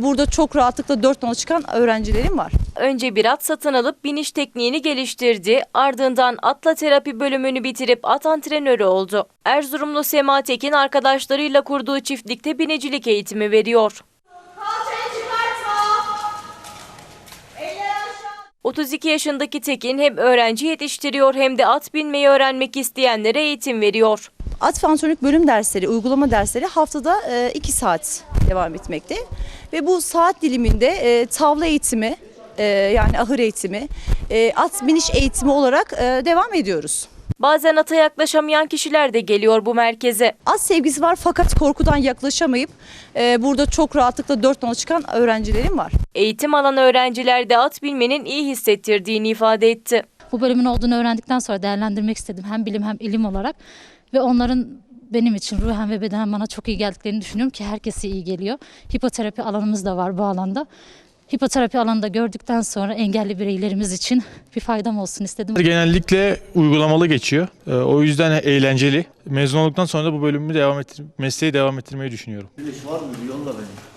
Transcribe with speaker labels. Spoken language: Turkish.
Speaker 1: Burada çok rahatlıkla 4 nala çıkan öğrencilerim var.
Speaker 2: Önce bir at satın alıp biniş tekniğini geliştirdi. Ardından atla terapi bölümünü bitirip at antrenörü oldu. Erzurumlu Sema Tekin arkadaşlarıyla kurduğu çiftlikte binicilik eğitimi veriyor.
Speaker 3: Kalçayı çıkartma. Eller aşağı.
Speaker 2: 32 yaşındaki Tekin hem öğrenci yetiştiriyor hem de at binmeyi öğrenmek isteyenlere eğitim veriyor.
Speaker 1: At ve antrenörlük bölüm dersleri, uygulama dersleri haftada 2 saat devam etmekte. Ve bu saat diliminde e, tavla eğitimi, e, yani ahır eğitimi, e, at biniş eğitimi olarak e, devam ediyoruz.
Speaker 2: Bazen ata yaklaşamayan kişiler de geliyor bu merkeze.
Speaker 1: At sevgisi var fakat korkudan yaklaşamayıp e, burada çok rahatlıkla 4 nala çıkan öğrencilerim var.
Speaker 2: Eğitim alan öğrenciler de at bilmenin iyi hissettirdiğini ifade etti.
Speaker 4: Bu bölümün olduğunu öğrendikten sonra değerlendirmek istedim. Hem bilim hem ilim olarak. Ve onların benim için ruhen ve bedenen bana çok iyi geldiklerini düşünüyorum ki herkese iyi geliyor. Hipoterapi alanımız da var bu alanda. Hipoterapi alanında gördükten sonra engelli bireylerimiz için bir faydam olsun istedim.
Speaker 5: Genellikle uygulamalı geçiyor. Ee, O yüzden eğlenceli. Mezun olduktan sonra da bu bölümü devam ettir mesleği devam ettirmeyi düşünüyorum.
Speaker 6: Var mı? Yolla beni.